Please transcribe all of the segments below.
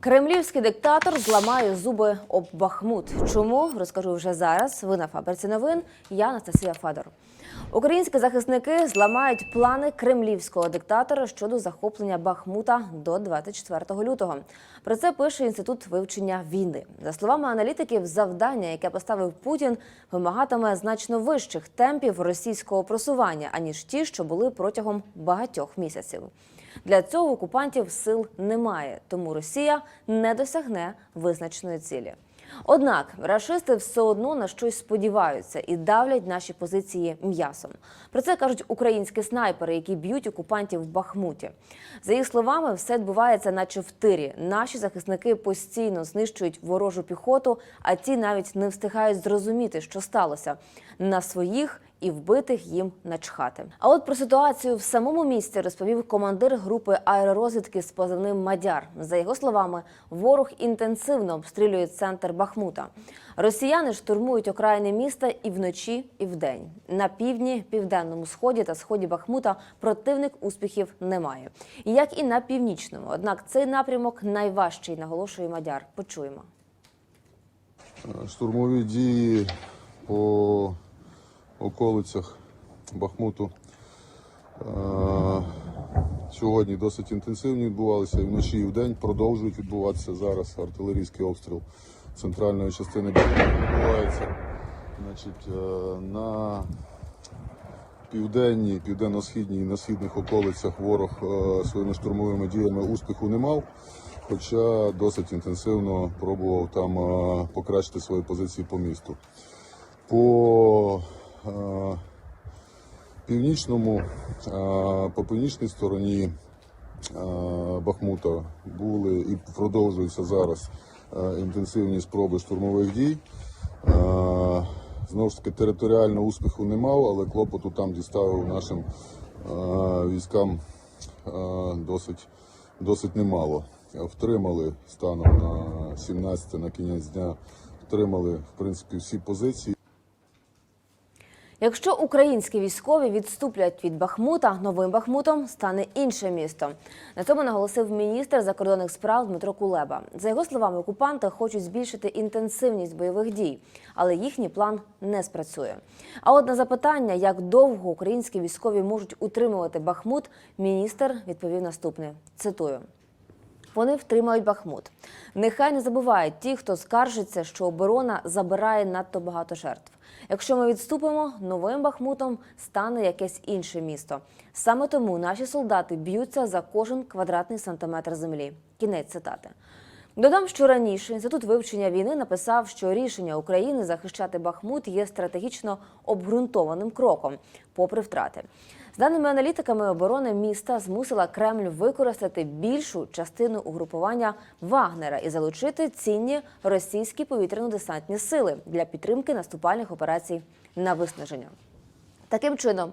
Кремлівський диктатор зламає зуби об Бахмут. Чому розкажу вже зараз? Ви на фабриці новин. Я Анастасія Федор. Українські захисники зламають плани кремлівського диктатора щодо захоплення Бахмута до 24 лютого. Про це пише інститут вивчення війни. За словами аналітиків, завдання, яке поставив Путін, вимагатиме значно вищих темпів російського просування аніж ті, що були протягом багатьох місяців. Для цього окупантів сил немає, тому Росія не досягне визначеної цілі. Однак рашисти все одно на щось сподіваються і давлять наші позиції м'ясом. Про це кажуть українські снайпери, які б'ють окупантів в Бахмуті. За їх словами, все відбувається, наче в тирі. Наші захисники постійно знищують ворожу піхоту, а ті навіть не встигають зрозуміти, що сталося на своїх і вбитих їм начхати. А от про ситуацію в самому місті розповів командир групи аеророзвідки з позивним Мадяр. За його словами, ворог інтенсивно обстрілює центр Бахмута. Росіяни штурмують окраїни міста і вночі, і вдень. На півдні, південному сході та сході Бахмута противник успіхів не має. Як і на північному. Однак цей напрямок найважчий, наголошує Мадяр. Почуємо. Штурмові дії по околицях Бахмуту е, сьогодні досить інтенсивні відбувалися і вночі, і вдень продовжують відбуватися зараз. Артилерійський обстріл центральної частини Бахмуту відбувається. Значить, е, на південній, південно-східній і на східних околицях ворог е, своїми штурмовими діями успіху не мав, хоча досить інтенсивно пробував там покращити свої позиції по місту. По північному, е, по північній стороні е, Бахмута були і продовжуються зараз е, інтенсивні спроби штурмових дій. Е, Знову ж таки, територіально успіху не мав, але клопоту там діставив нашим е, військам е, досить, досить немало. Втримали станом на 17 на кінець дня, втримали в принципі всі позиції. Якщо українські військові відступлять від Бахмута, новим Бахмутом стане інше місто. На цьому наголосив міністр закордонних справ Дмитро Кулеба. За його словами, окупанти хочуть збільшити інтенсивність бойових дій, але їхній план не спрацює. А от на запитання, як довго українські військові можуть утримувати Бахмут, міністр відповів наступне: цитую. Вони втримають Бахмут. Нехай не забувають ті, хто скаржиться, що оборона забирає надто багато жертв. Якщо ми відступимо, новим Бахмутом стане якесь інше місто. Саме тому наші солдати б'ються за кожен квадратний сантиметр землі. Кінець цитати. Додам, що раніше інститут вивчення війни написав, що рішення України захищати Бахмут є стратегічно обґрунтованим кроком, попри втрати. Даними аналітиками, оборони міста змусила Кремль використати більшу частину угрупування Вагнера і залучити цінні російські повітряно-десантні сили для підтримки наступальних операцій на виснаження. Таким чином,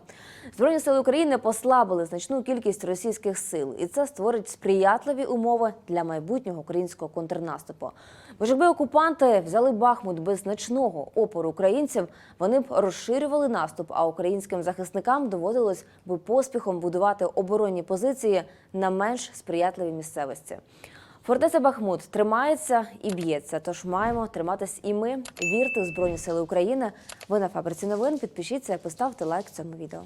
Збройні сили України послабили значну кількість російських сил, і це створить сприятливі умови для майбутнього українського контрнаступу. Бо ж якби окупанти взяли Бахмут без значного опору українців, вони б розширювали наступ, а українським захисникам доводилось би поспіхом будувати оборонні позиції на менш сприятливій місцевості. Фортеця Бахмут тримається і б'ється. Тож маємо триматись і ми. Вірте у Збройні Сили України. Ви на фабриці новин. Підпишіться, поставте лайк цьому відео.